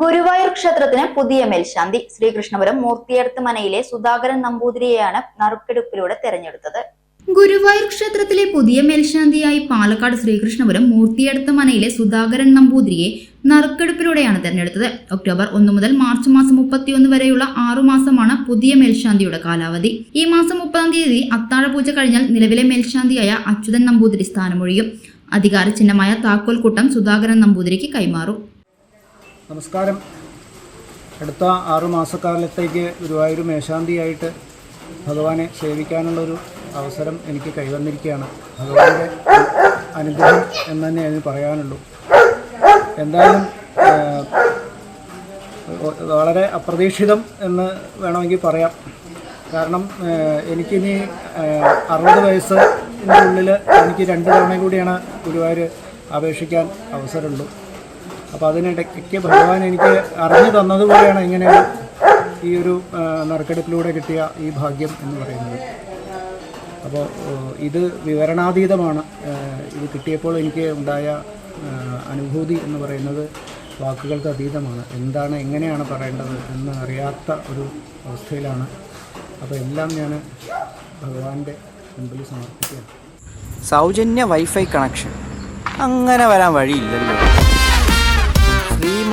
ഗുരുവായൂർ ക്ഷേത്രത്തിന് പുതിയ മേൽശാന്തി. ശ്രീകൃഷ്ണപുരം മൂർത്തിയെടുത്ത് മനയിലെ സുധാകരൻ നമ്പൂതിരിയെയാണ് നറുക്കെടുപ്പിലൂടെ തെരഞ്ഞെടുത്തത്. ഗുരുവായൂർ ക്ഷേത്രത്തിലെ പുതിയ മേൽശാന്തിയായി പാലക്കാട് ശ്രീകൃഷ്ണപുരം മൂർത്തിയെടുത്ത മനയിലെ സുധാകരൻ നമ്പൂതിരിയെ നറുക്കെടുപ്പിലൂടെയാണ് തെരഞ്ഞെടുത്തത്. ഒക്ടോബർ ഒന്ന് മുതൽ മാർച്ച് മാസം മുപ്പത്തിയൊന്ന് വരെയുള്ള ആറു മാസമാണ് പുതിയ മേൽശാന്തിയുടെ കാലാവധി. ഈ മാസം മുപ്പതാം തീയതി അത്താഴപൂജ കഴിഞ്ഞാൽ നിലവിലെ മേൽശാന്തിയായ അച്യുതൻ നമ്പൂതിരി സ്ഥാനമൊഴിയും. അധികാര ചിഹ്നമായ താക്കോൽക്കൂട്ടം സുധാകരൻ നമ്പൂതിരിക്ക് കൈമാറും. നമസ്കാരം. അടുത്ത ആറു മാസക്കാലത്തേക്ക് ഗുരുവായൂർ മേശാന്തിയായിട്ട് ഭഗവാനെ സേവിക്കാനുള്ളൊരു അവസരം എനിക്ക് കൈവന്നിരിക്കുകയാണ്. ഭഗവാന്റെ അനുഗ്രഹം എന്ന് തന്നെ അതിന് പറയാനുള്ളൂ. എന്തായാലും വളരെ അപ്രതീക്ഷിതം എന്ന് വേണമെങ്കിൽ പറയാം. കാരണം എനിക്കിനി അറുപത് വയസ്സിന്റെ ഉള്ളിൽ എനിക്ക് രണ്ട് തവണ കൂടിയാണ് ഗുരുവായൂർ അപേക്ഷിക്കാൻ അവസരമുള്ളൂ. അപ്പോൾ അതിനിടയ്ക്ക് ഭഗവാൻ എനിക്ക് അറിഞ്ഞു തന്നതുപോലെയാണ് ഇങ്ങനെ ഈ ഒരു നറുക്കെടുപ്പിലൂടെ കിട്ടിയ ഈ ഭാഗ്യം എന്ന് പറയുന്നത്. അപ്പോൾ ഇത് വിവരണാതീതമാണ്. ഇത് കിട്ടിയപ്പോൾ എനിക്ക് ഉണ്ടായ അനുഭൂതി എന്ന് പറയുന്നത് വാക്കുകൾക്ക് അതീതമാണ്. എന്താണ് എങ്ങനെയാണ് പറയേണ്ടത് എന്ന് അറിയാത്ത ഒരു അവസ്ഥയിലാണ്. അപ്പോൾ എല്ലാം ഞാൻ ഭഗവാന്റെ മുമ്പിൽ സമർപ്പിക്കുകയാണ്. സൗജന്യ വൈഫൈ കണക്ഷൻ. അങ്ങനെ വരാൻ വഴിയില്ലല്ലോ.